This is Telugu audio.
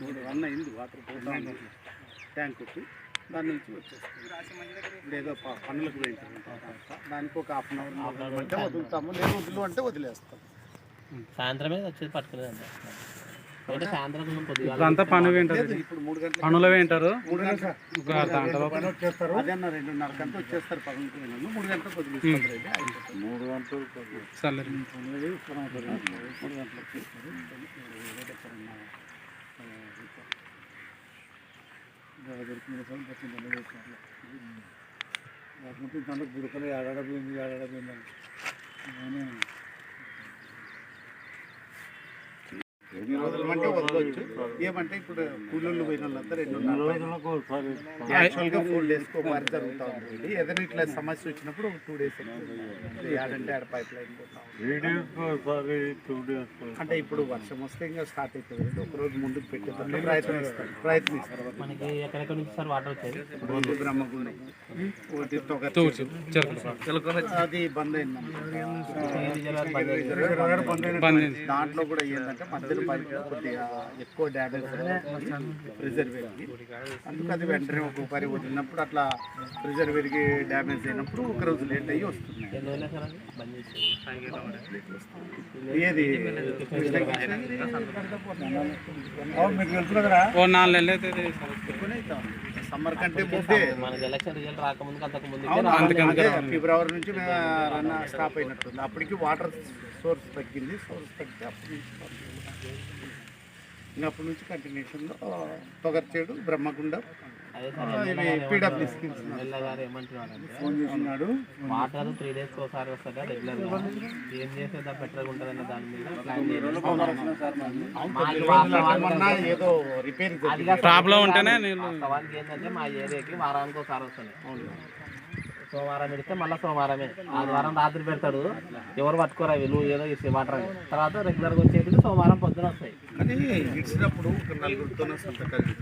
మూడు రన్ అయింది వాటర్ పోతా ఉంది. ట్యాంక్ వచ్చి దాని నుంచి వచ్చేస్తుంది. ప- పనులకు పోయింటారు. దానికి ఒక హాఫ్ అన్ అవర్ అంటే వదులుతాము. లేదు వదిలు అంటే వదిలేస్తాం. సాయంత్రమే వచ్చేది లేదు మూడు గంటలకు పనులు వింటారు మూడు గంటల ఒక గంటలో అదే అన్న రెండున్నర గంట వచ్చేస్తారు పోయినాను మూడు గంటలకు వదిలేస్తారు. మూడు గంటలు సరే. మూడు గంటలకు లేకుంటే దాంట్లో బుడకలు ఏడాడపోయింది ఏడాడపోయింది అని ఎన్ని రోజులు అంటే వదలవచ్చు ఏమంటే ఇప్పుడు పోయిన వాళ్ళంతా రెండు యాక్చువల్గా ఫోర్ డేస్ ఒకసారి జరుగుతూ ఉంటుంది. ఏదైనా ఇట్లా సమస్య వచ్చినప్పుడు ఒక టూ డేస్ ఏడంటే ఆడ పైప్ లైన్ పోతా ఉంటుంది. అంటే ఇప్పుడు వర్షం వస్తే ఇంకా స్టార్ట్ అవుతుంది ఒక రోజు ముందుకు పెట్టేటప్పుడు ప్రయత్నిస్తారు ప్రయత్నిస్తారు మనకి ఎక్కడెక్కడ నుంచి సార్ వాటర్ వచ్చేది? బ్రహ్మగుండం. అది బంద్ అయింది. బంద్ అయింది. దాంట్లో కూడా ఏంటంటే మధ్యలో కొద్దిగా ఎక్కువ డ్యామేజ్ ప్రిజర్వేర్కి అందుకు అది వెంటనే ఒక పరి వదిలినప్పుడు అట్లా ప్రిజర్వేర్కి డ్యామేజ్ అయినప్పుడు ఒక రోజు లేట్ అయ్యి వస్తున్నాయి ఏది? సమ్మర్ కంటే ముందే మనకి ఎలక్షన్ రిజల్ట్ రాకముందు అంతకు ముందు. అవును, అందుకని అదే ఫిబ్రవరి నుంచి రన్ స్టాప్ అయినట్టుంది. అప్పటికి వాటర్ సోర్స్ తగ్గింది సోర్స్ తగ్గితే అప్పటి అప్పటి నుంచి కంటిన్యూషన్లో పొగర్చేడు బ్రహ్మగుండం ఇవి పీడబ్ల్యూ స్కీమ్స్ ఫోన్ చేసినాడు. వాటర్ త్రీ డేస్ ఒకసారి వస్తుందా రెగ్యులర్గా? ఏం చేస్తే దా బెటర్ ఉంటుందన్న దాని మీద ఏదో రిపేర్ ప్రాబ్లం ఉంటేనే వాస్తవానికి ఏంటంటే మా ఏరియాకి వారానికి ఒకసారి వస్తుంది సోమవారం పెడితే మళ్ళీ సోమవారమే. ఆదివారం రాత్రి పెడతాడు. ఎవరు పట్టుకోరా వీళ్ళు? ఏదో ఇస్తే వాటర్ తర్వాత రెగ్యులర్గా వచ్చేది సోమవారం పొద్దున వస్తాయి. కానీ ఇచ్చినప్పుడు ఒక సంతకాలు